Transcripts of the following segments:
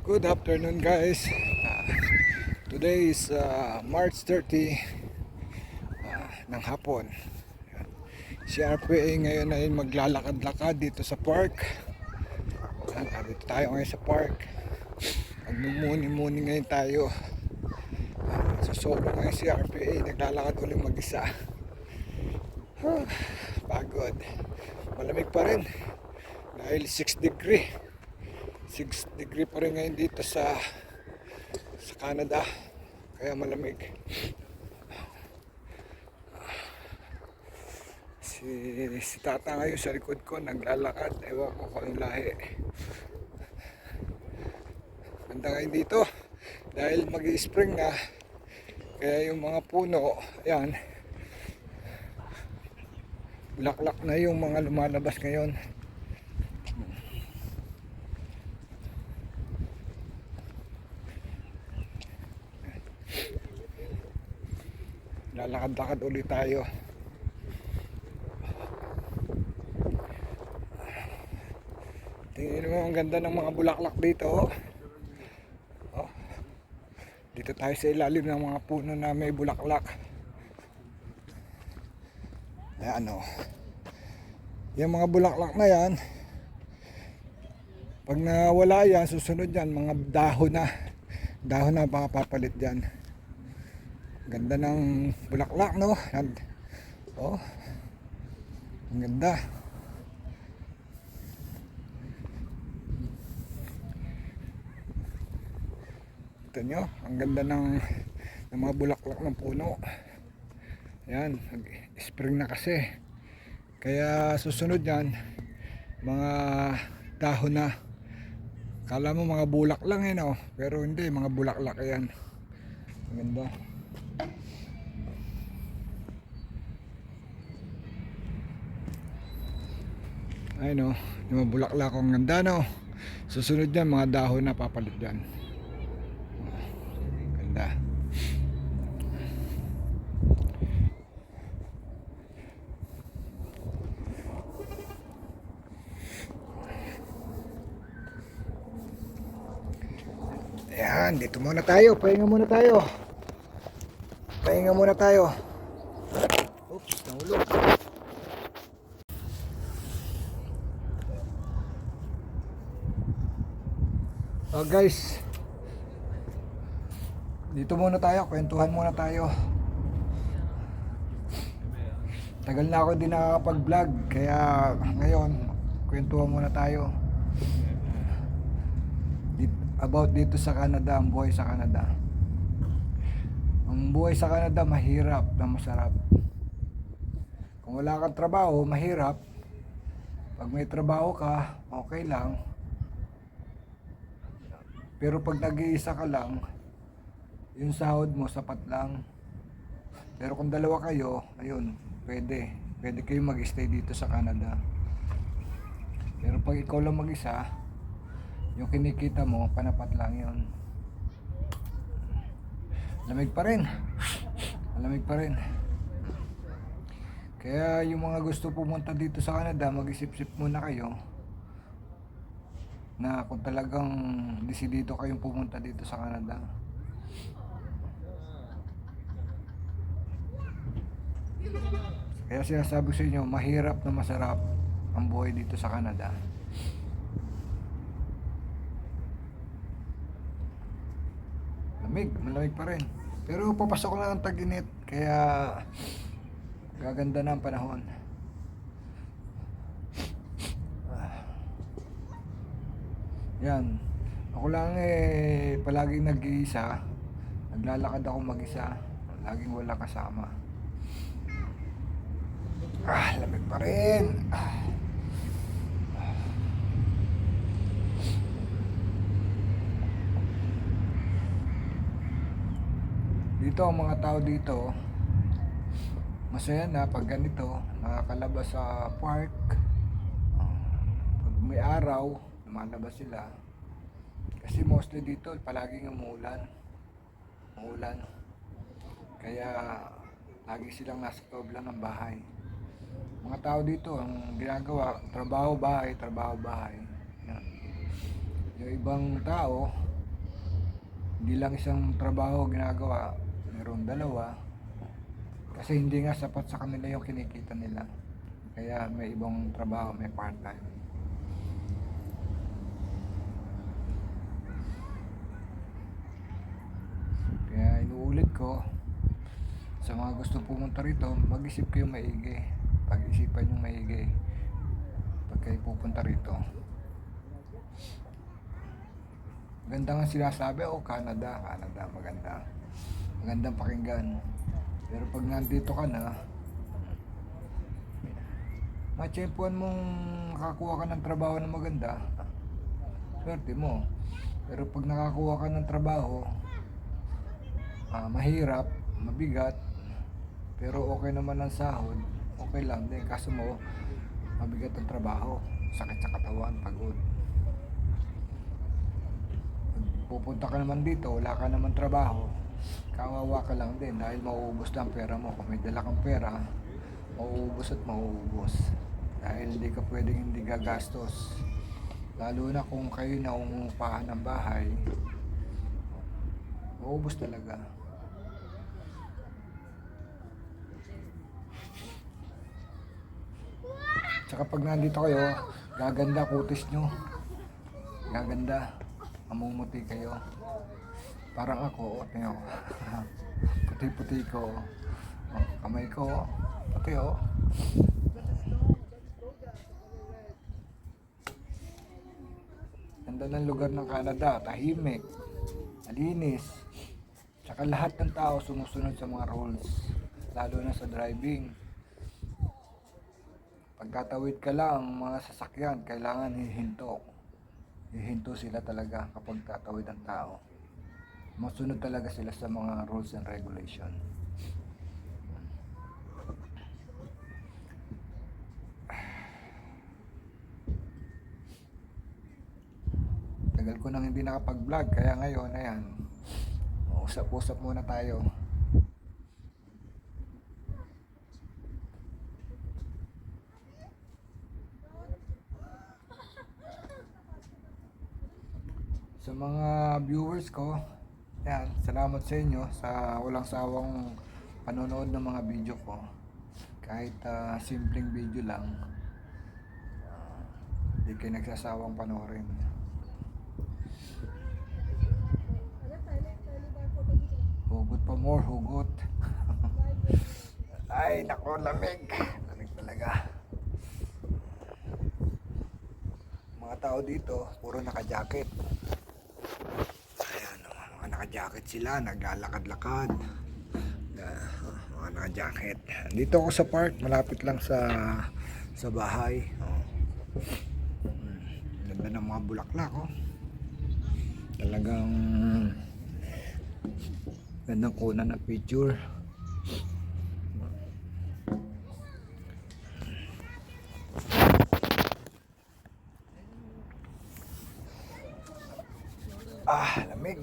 Good afternoon guys. Ah, today is ah, March 30 ah, ng hapon. Si RPA ngayon ay maglalakad-lakad dito sa park. Yan, ah, dito tayo ngayon sa park. Magmumuni-muni ngayon tayo. Sa solo ngayon si RPA naglalakad ulit mag-isa. Pagod. Malamig pa rin. Dahil 6 degree. 6 degree pa rin ngayon dito sa sa Canada. Kaya malamig. Si, si tata ngayon sa likod ko naglalakad. Ewan ko kung lahi. Ganda ngayon dito. Dahil mag spring na kaya yung mga puno ayan. Bulaklak na yung mga lumalabas ngayon lalakad-lakad ulit tayo tingin mo ang ganda ng mga bulaklak dito oh. Oh. dito tayo sa ilalim ng mga puno na may bulaklak ayan oh. yung mga bulaklak na yan pag nawala yan susunod yan mga dahon na dahon na papapalit dyan Ganda ng bulaklak, no? And, oh, ang ganda. Ito nyo, ang ganda ng, ng mga bulaklak ng puno. Yan, spring na kasi. Kaya susunod yan, mga dahon na. Kala mo mga bulak lang eh, no? Pero hindi, mga bulaklak yan. Ang ganda. Ay no, yung mga bulaklak ang ganda no. Susunod yan, mga dahon na papalit yan. Ganda. Ayan, dito muna tayo. Pahinga muna tayo. Pahinga muna tayo. Oops, nahulog. Oh guys. Dito muna tayo, kwentuhan muna tayo. Tagal na ako din nakakapag-vlog, kaya ngayon, kwentuhan muna tayo. About dito sa Canada, ang buhay sa Canada. Ang buhay sa Canada, mahirap na masarap. Kung wala kang trabaho, mahirap. Pag may trabaho ka, okay lang. Pero pag nag-iisa ka lang, yung sahod mo sapat lang. Pero kung dalawa kayo, ayun, pwede. Pwede kayo mag-stay dito sa Canada. Pero pag ikaw lang mag-isa, yung kinikita mo, panapat lang yun. Lamig pa rin. Lamig pa rin. Kaya yung mga gusto pumunta dito sa Canada, mag-isip-sip muna kayo na kung talagang desidido kayong pumunta dito sa Canada. Kaya sinasabi sa inyo, mahirap na masarap ang buhay dito sa Canada. Lamig, malamig pa rin. Pero papasok na ang tag-init, kaya gaganda na ang panahon. Yan. Ako lang eh, palaging nag-iisa. Naglalakad ako mag-isa. Laging wala kasama. Ah, lamig pa rin. Dito ang mga tao dito, masaya na pag ganito, nakakalabas sa park. Ah, Pag may araw, lumalabas sila. Kasi mostly dito, palaging umuulan. Umuulan. Kaya, lagi silang nasa loob lang ng bahay. Mga tao dito, ang ginagawa, trabaho bahay, trabaho bahay. Yan. Yung ibang tao, hindi lang isang trabaho ginagawa, mayroong dalawa. Kasi hindi nga sapat sa kanila yung kinikita nila. Kaya may ibang trabaho, may part-time. Kaya inuulit ko sa mga gusto pumunta rito, mag-isip kayo maigi. Pag-isipan yung maigi pag kayo pupunta rito. Maganda nga sinasabi, oh Canada, Canada, maganda. Magandang pakinggan. Pero pag nandito ka na, matsyempuan mong nakakuha ka ng trabaho na maganda, swerte mo. Pero pag nakakuha ka ng trabaho, ah, mahirap, mabigat, pero okay naman ang sahod, okay lang din. Kaso mo, mabigat ang trabaho, sakit sa katawan, pagod. Pag pupunta ka naman dito, wala ka naman trabaho, kawawa ka lang din dahil mauubos na ang pera mo. Kung may dala kang pera, mauubos at mauubos. Dahil hindi ka pwedeng hindi gagastos. Lalo na kung kayo na umupahan ng bahay, mauubos talaga. Tsaka pag nandito kayo, gaganda kutis nyo. Gaganda. Mamumuti kayo. Parang ako, tingnan ko. Puti-puti ko. Oh, kamay ko, puti oh. Ganda ng lugar ng Canada, tahimik, malinis. Tsaka lahat ng tao sumusunod sa mga rules. Lalo na sa driving. Pagkatawid ka lang, mga sasakyan, kailangan hihinto. Hihinto sila talaga kapag tatawid ang tao. Masunod talaga sila sa mga rules and regulation. Tagal ko nang hindi nakapag-vlog, kaya ngayon, ayan, usap-usap muna tayo. Sa mga viewers ko, yan, salamat sa inyo sa walang sawang panonood ng mga video ko. Kahit ah, simpleng video lang, hindi kayo nagsasawang panoorin. Hugot pa more, hugot. Ay, nako, lamig. Lamig talaga. Mga tao dito, puro oh, mga naka-jacket sila, naglalakad-lakad. Ah, mga naka-jacket. Dito ako sa park, malapit lang sa sa bahay. Oh. Ganda ng mga bulaklak, oh. Talagang gandang kuna ng picture. Ah, lamig.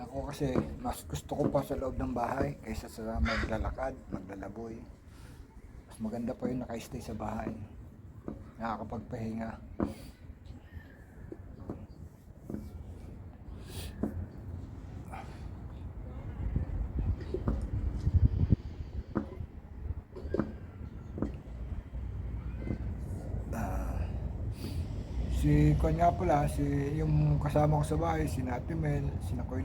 Ako kasi mas gusto ko pa sa loob ng bahay kaysa sa maglalakad, maglalaboy. Mas maganda pa yung naka-stay sa bahay. Nakakapagpahinga. Ah, Kwan nga pala, si, yung kasama ko sa bahay, si Ate Mel, si Nakoy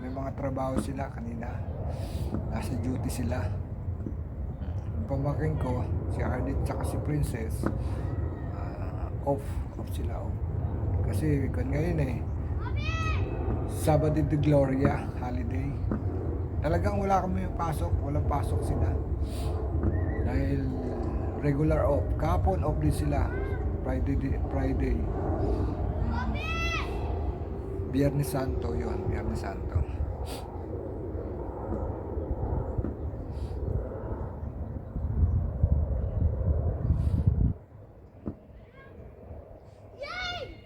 may mga trabaho sila kanina. Nasa duty sila. Yung pamangkin ko, si Ardit tsaka si Princess, ah, off, off sila off. Kasi Kwan ngayon eh, Sabado de Gloria, holiday. Talagang wala kami pasok, walang pasok sila. Dahil regular off. Kahapon off din sila. Friday, Friday. Biyernes Santo yon Biyernes Santo.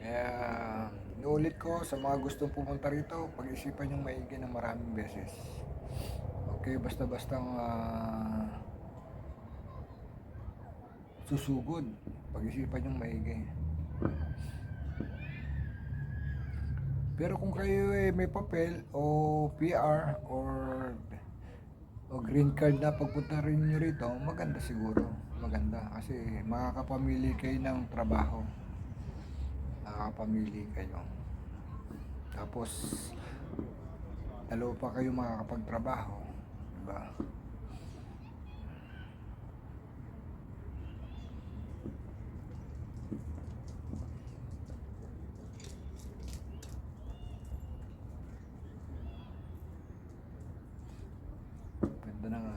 Kaya, inuulit ko sa mga gustong pumunta rito, pag-isipan yung maigi ng maraming beses. kayo basta-basta uh, susugod. Pag-isipan yung maigi. Pero kung kayo eh, may papel o PR or o green card na pagpunta rin nyo rito, maganda siguro. Maganda kasi makakapamili kayo ng trabaho. Makakapamili kayo. Tapos dalawa pa kayo makakapagtrabaho.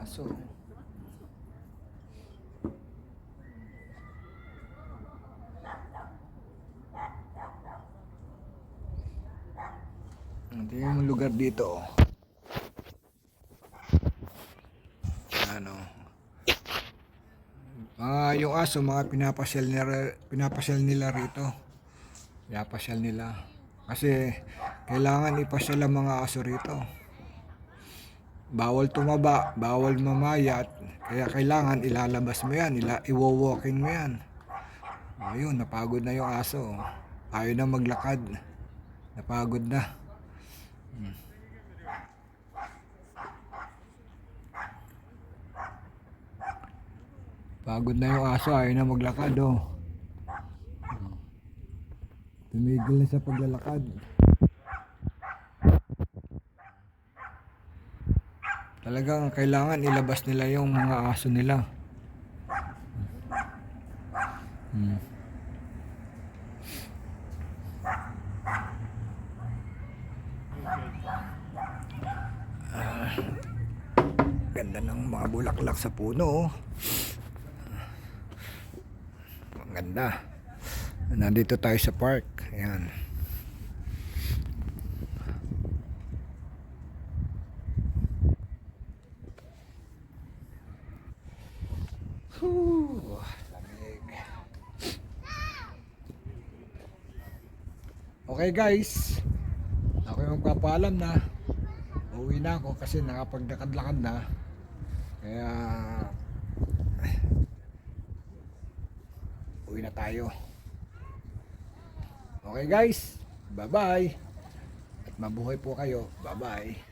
Aso. Ito yung lugar dito. oh. Ano? Mga yung aso, mga pinapasyal nila, pinapasyal nila rito. Pinapasyal nila. Kasi kailangan ipasyal ang mga aso rito bawal tumaba, bawal mamayat, kaya kailangan ilalabas mo yan, ila, iwo-walking mo yan. Ayun, napagod na yung aso. Ayaw na maglakad. Napagod na. Hmm. Pagod na yung aso, ayaw na maglakad oh. Hmm. Tumigil na sa paglalakad. Talagang kailangan ilabas nila yung mga aso nila. Hmm. Ah, ganda ng mga bulaklak sa puno. oh. Ang ganda. Nandito tayo sa park. Ayan. Whew, lamig. Okay guys, ako yung magpapaalam na. Uwi na ako kasi nakapagdakad-lakad na. Kaya uwi na tayo. Okay guys, bye-bye. At mabuhay po kayo. Bye-bye.